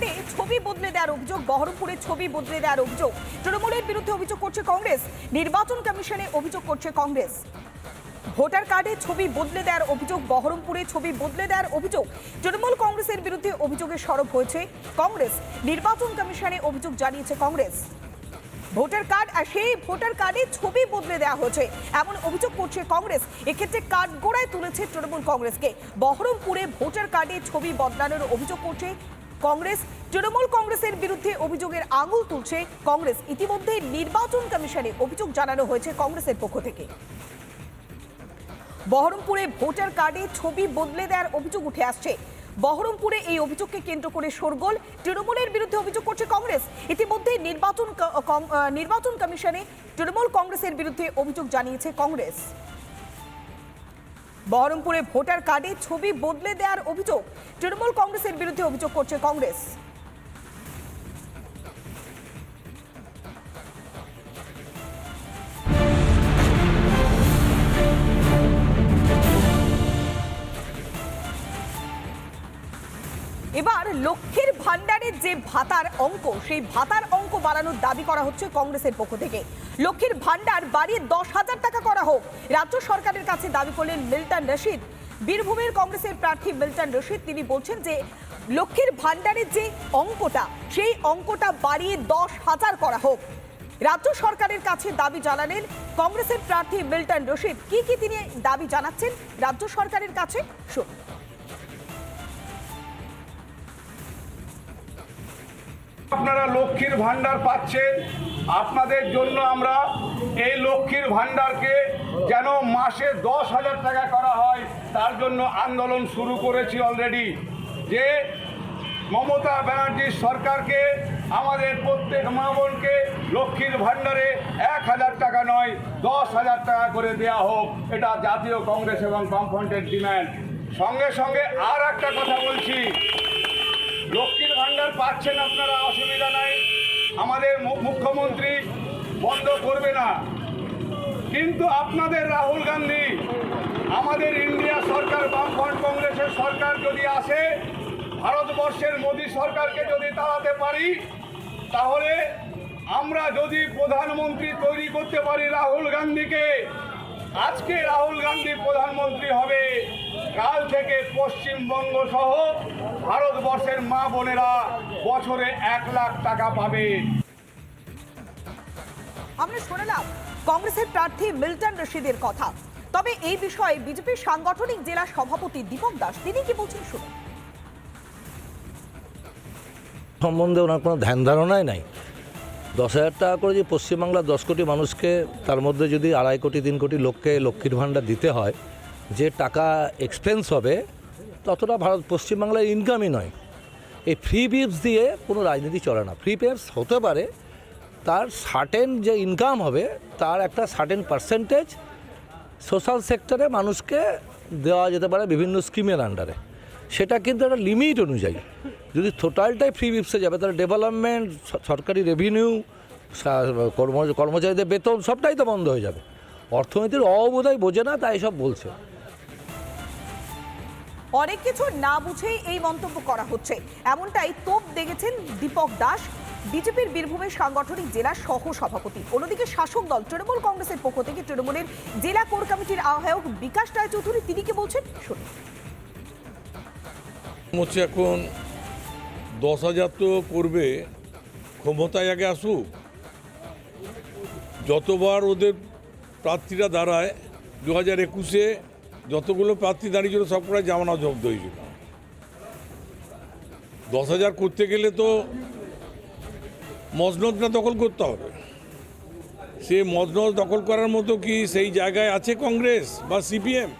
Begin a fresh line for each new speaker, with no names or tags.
কার্ডে ছবি বদলে দেওয়ার অভিযোগ বহরমপুরে ছবি বদলে দেওয়ার অভিযোগ। তৃণমূলের বিরুদ্ধে অভিযোগ করছে কংগ্রেস, নির্বাচন কমিশনে অভিযোগ করছে কংগ্রেস। ভোটার কার্ডে ছবি বদলে দেওয়ার অভিযোগ বহরমপুরে ছবি বদলে দেওয়ার অভিযোগ। তৃণমূল কংগ্রেসের বিরুদ্ধে অভিযোগে সরব হয়েছে কংগ্রেস। নির্বাচন কমিশনে অভিযোগ জানিয়েছে কংগ্রেস। ভোটার কার্ড আর সেই ভোটার কার্ডে ছবি বদলে দেওয়া হয়েছে, এমন অভিযোগ করছে কংগ্রেস। এক্ষেত্রে কার্ড গোড়ায় তুলেছে তৃণমূল কংগ্রেসকে। বহরমপুরে ভোটার কার্ডে ছবি বদলানোর অভিযোগ করছে কংগ্রেস, তৃণমূল কংগ্রেসের বিরুদ্ধে অভিযোগের আঙুল তুলছে কংগ্রেস। ইতিমধ্যে নির্বাচন কমিশনে অভিযোগ জানানো হয়েছে কংগ্রেসের পক্ষ থেকে। বহরমপুরে ভোটার কার্ডে ছবি বদলে দেওয়ার অভিযোগ উঠে আসছে। বহরমপুরে এই অভিযোগকে কেন্দ্র করে শোরগোল, তৃণমূলের বিরুদ্ধে অভিযোগ করছে কংগ্রেস। ইতিমধ্যে নির্বাচন নির্বাচন কমিশনে তৃণমূল কংগ্রেসের বিরুদ্ধে অভিযোগ জানিয়েছে কংগ্রেস। বহরমপুরে ভোটার কার্ডে ছবি বদলে দেওয়ার অভিযোগ। তৃণমূল কংগ্রেসের বিরুদ্ধে অভিযোগ করছে কংগ্রেস। এবার লক্ষ্মীর ভান্ডারের যে ভাতার অঙ্ক, সেই ভাতার অঙ্ক বাড়ানোর দাবি করা হচ্ছে কংগ্রেসের পক্ষ থেকে। লক্ষ্মীর ভান্ডার বাড়িয়ে দশ হাজার টাকা করা হোক। রাজ্য সরকারের কাছে দাবি করলেন মিল্টন রশিদ। বীরভূমের কংগ্রেসের প্রার্থী মিল্টন রশিদ, তিনি বলছেন যে, লক্ষ্মীর ভান্ডারের যে অঙ্কটা, সেই অঙ্কটা বাড়িয়ে দশ হাজার করা হোক। রাজ্য সরকারের কাছে দাবি জানালেন কংগ্রেসের প্রার্থী মিল্টন রশিদ। কি কি তিনি দাবি জানাচ্ছেন? রাজ্য সরকারের কাছে শুনুন।
আপনারা লক্ষ্মীর ভান্ডার পাচ্ছেন। আপনাদের জন্য আমরা এই লক্ষ্মীর ভান্ডারকে যেন মাসে দশ হাজার টাকা করা হয়, তার জন্য আন্দোলন শুরু করেছি অলরেডি যে মমতা ব্যানার্জির সরকারকে, আমাদের প্রত্যেক মা বোনকে লক্ষ্মীর ভান্ডারে এক হাজার টাকা নয়, দশ হাজার টাকা করে দেয়া হোক। এটা জাতীয় কংগ্রেস এবং বামফ্রন্টের ডিম্যান্ড সঙ্গে সঙ্গে আর একটা কথা বলছি। লক্ষ্মীর ভাণ্ডার পাচ্ছেন আপনারা, অসুবিধা নাই। আমাদের মুখ্যমন্ত্রী বন্ধ করবে না। কিন্তু আপনাদের রাহুল গান্ধী, আমাদের ইন্ডিয়া সরকার, বামফ্রন্ট কংগ্রেসের সরকার যদি আসে, ভারতবর্ষের মোদী সরকারকে যদি তাড়াতে পারি, তাহলে আমরা যদি প্রধানমন্ত্রী তৈরি করতে পারি রাহুল গান্ধীকে, আজকে রাহুল গান্ধী প্রধানমন্ত্রী হবে, কাল থেকে পশ্চিমবঙ্গ সহ ভারতবর্ষের মা বোনেরা বছরে এক লাখ টাকা পাবে।
আমরা শুনলাম কংগ্রেসের প্রার্থী মিল্টন রশিদের কথা। তবে এই বিষয়ে বিজেপির সাংগঠনিক জেলা সভাপতি দীপক দাস তিনি কি বলছেন শুনুন।
সম্বন্ধে ওনার কোনো ধ্যান ধারণাই নাই। দশ হাজার টাকা করে যে পশ্চিমবাংলার দশ কোটি মানুষকে তার মধ্যে যদি আড়াই কোটি তিন কোটি লোককে লক্ষ্মীর ভাণ্ডার দিতে হয় যে টাকা এক্সপেন্স হবে ততটা ভারত পশ্চিমবাংলার ইনকামই নয়। এই ফ্রি বিপস দিয়ে কোনো রাজনীতি চলে না। ফ্রি পেপস হতে পারে, তার সার্টেন যে ইনকাম হবে, তার একটা সার্টেন পার্সেন্টেজ সোশ্যাল সেক্টরে মানুষকে দেওয়া যেতে পারে বিভিন্ন স্কিমের আন্ডারে সেটা কিন্তু একটা লিমিট অনুযায়ী। যদি টোটালটাই ফ্রি বিপসে যাবে, তাহলে ডেভেলপমেন্ট সরকারি রেভিনিউ কর্ম, কর্মচারীদের বেতন, সবটাই তো বন্ধ হয়ে যাবে। অর্থনীতির অবোধাই বোঝে না, তাই সব বলছে।
অনেক কিছু না বুঝেই এই মন্তব্য করা হচ্ছে। এমনটাই তোপ দেখেছেন দীপক দাস, বিজেপির বীরভূমের সাংগঠনিক জেলা সহ সভাপতি অন্যদিকে শাসক দল, তৃণমূল কংগ্রেসের পক্ষ থেকে তৃণমূলের জেলা কোর কমিটির আহ্বায়ক বিকাশ রায়চৌধুরী তিনি কি বলছেন? শুনুন।
হচ্ছে এখন দশ হাজার তো করবে, ক্ষমতায় আগে আসুক। যতবার ওদের প্রার্থীরা দাঁড়ায়, দু হাজার একুশে যতগুলো প্রার্থী দাঁড়িয়েছিল সবকটাই জামানা জব্দ হয়েছিল। দশ হাজার করতে গেলে তো মজনদটা দখল করতে হবে। সে মজনদ দখল করার মতো কি সেই জায়গায় আছে কংগ্রেস বা সিপিএম?